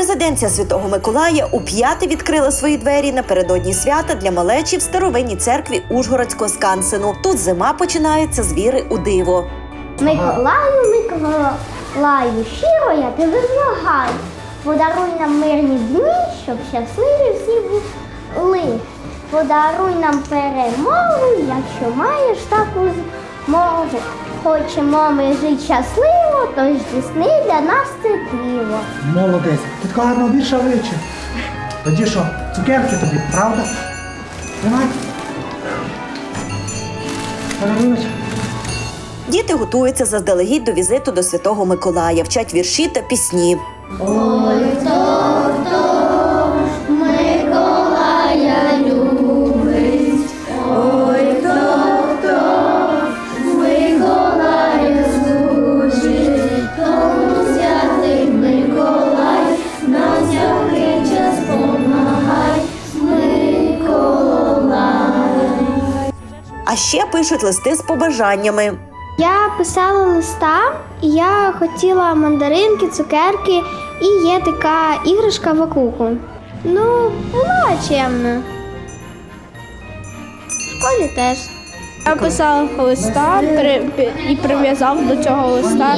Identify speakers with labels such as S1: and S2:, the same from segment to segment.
S1: Резиденція Святого Миколая у п'яти відкрила свої двері напередодні свята для малечі в старовинній церкві Ужгородського скансену. Тут зима починається з віри у диво.
S2: Миколаю, Миколаю, щиро я тебе вимагаю. Подаруй нам мирні дні, щоб щасливі всі були. Подаруй нам перемогу, якщо маєш таку змогу. Хочемо ми жити щасливо, тож здійсни для нас це диво.
S3: Молодець. Ти такого гарного вірша вивчив. Тоді що, цукерки тобі, правда? Давай.
S1: Діти готуються заздалегідь до візиту до Святого Миколая, вчать вірші та пісні. А ще пишуть листи з побажаннями.
S2: Я писала листа, і я хотіла мандаринки, цукерки, і є така іграшка вакуку. Ну, була чемна. В школі теж.
S4: Я писав листа і прив'язав до цього листа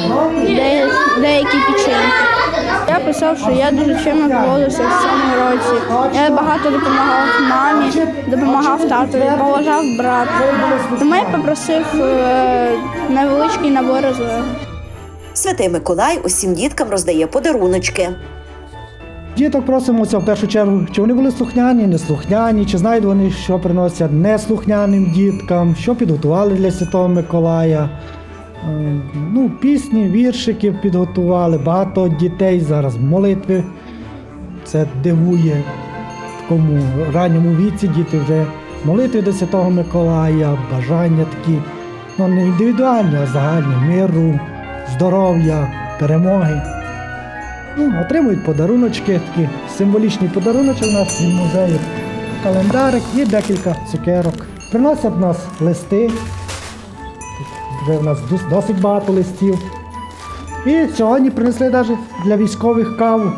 S4: деякі печеньки. Я писав, що я дуже чимно поводився в цьому році. Я багато допомагав мамі, допомагав татові, поважав брата. Тому я попросив е, невеличкий набор розваг.
S1: Святий Миколай усім діткам роздає подаруночки.
S3: Діток просимося в першу чергу, чи вони були слухняні, неслухняні, чи знають вони, що приносять неслухняним діткам, що підготували для Святого Миколая. Е, Ну, пісні, віршики підготували, багато дітей зараз молитви. Це дивує в такому ранньому віці діти вже молитви до Святого Миколая, бажання такі, ну не індивідуальні, а загальні миру, здоров'я, перемоги. Ну, отримують подаруночки, такі символічні подаруночки у нас від музею. Календарик і декілька цукерок. Приносять в нас листи. Вже в нас досить багато листів. І сьогодні принесли навіть для військових каву.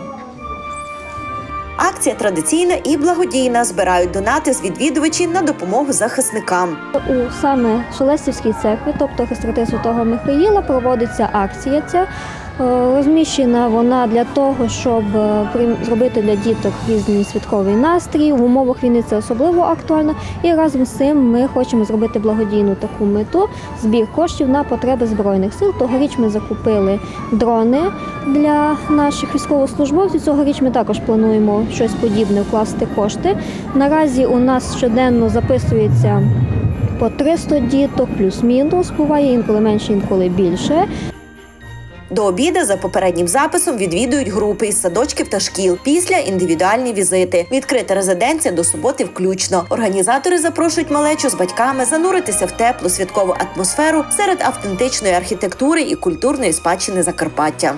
S1: Акція традиційна і благодійна. Збирають донати з відвідувачів на допомогу захисникам.
S5: У саме Шелестівській церкві, тобто Хрестити Святого Михаїла, проводиться акція ця. Е, Розміщена вона для того, щоб е, зробити для діток різний святковий настрій. В умовах війни це особливо актуально. І разом з цим ми хочемо зробити благодійну таку мету збір коштів на потреби збройних сил. Тогоріч ми закупили дрони для наших військовослужбовців. Цьогоріч ми також плануємо щось подібне вкласти кошти. Наразі у нас щоденно записується по 300 діток, плюс-мінус. Буває інколи менше, інколи більше.
S1: До обіду за попереднім записом відвідують групи із садочків та шкіл. Після індивідуальні візити. Відкрита резиденція до суботи включно. Організатори запрошують малечу з батьками зануритися в теплу святкову атмосферу серед автентичної архітектури і культурної спадщини Закарпаття.